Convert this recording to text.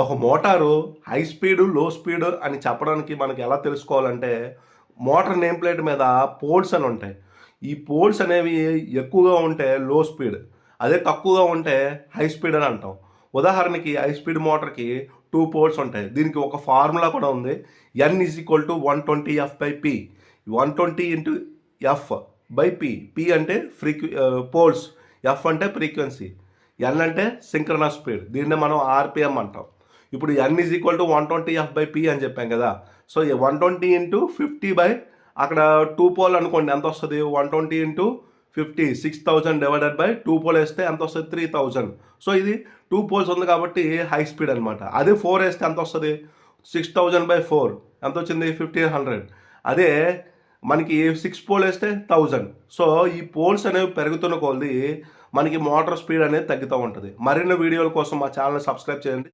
ఒక motor high స్పీడ్లో speed అని చెప్పడానికి మనకి ఎలా తెలుసుకోవాలంటే మోటార్ నేమ్ ప్లేట్ మీద పోల్స్ అని ఉంటాయి. ఈ పోల్స్ అనేవి ఎక్కువగా ఉంటే లో స్పీడ్ అదే తక్కువగా ఉంటే హై స్పీడ్ అని అంటాం. ఉదాహరణకి హై స్పీడ్ మోటార్కి టూ పోల్స్ ఉంటాయి. దీనికి ఒక ఫార్ములా కూడా ఉంది. N is equal to one twenty F by P one twenty into F by P P అంటే ఫ్రీక్వె పోల్స్. ఎఫ్ అంటే ఫ్రీక్వెన్సీ ఎన్ అంటే సింక్రనస్ స్పీడ్ దీన్నే మనం ఆర్పిఎం అంటాం. ఇప్పుడు N is equal to one twenty F by P అని చెప్పాం కదా. So one twenty into fifty by అక్కడ టూ పోల్ అనుకోండి ఎంత వస్తుంది? One twenty into fifty six thousand divided by two pole వేస్తే ఎంత వస్తుంది? త్రీ థౌజండ్ సో ఇది టూ పోల్స్ ఉంది కాబట్టి హై స్పీడ్ అనమాట అదే ఫోర్ వేస్తే ఎంత వస్తుంది? సిక్స్ థౌజండ్ బై ఫోర్ ఎంత వచ్చింది? ఫిఫ్టీన్ హండ్రెడ్ అదే మనకి సిక్స్ పోల్ వేస్తే థౌజండ్ సో ఈ పోల్స్ అనేవి పెరుగుతున్న కొలది మనకి మోటార్ స్పీడ్ అనేది తగ్గుతూ ఉంటుంది. మరిన్ని వీడియోల కోసం మా ఛానల్ సబ్స్క్రైబ్ చేయండి.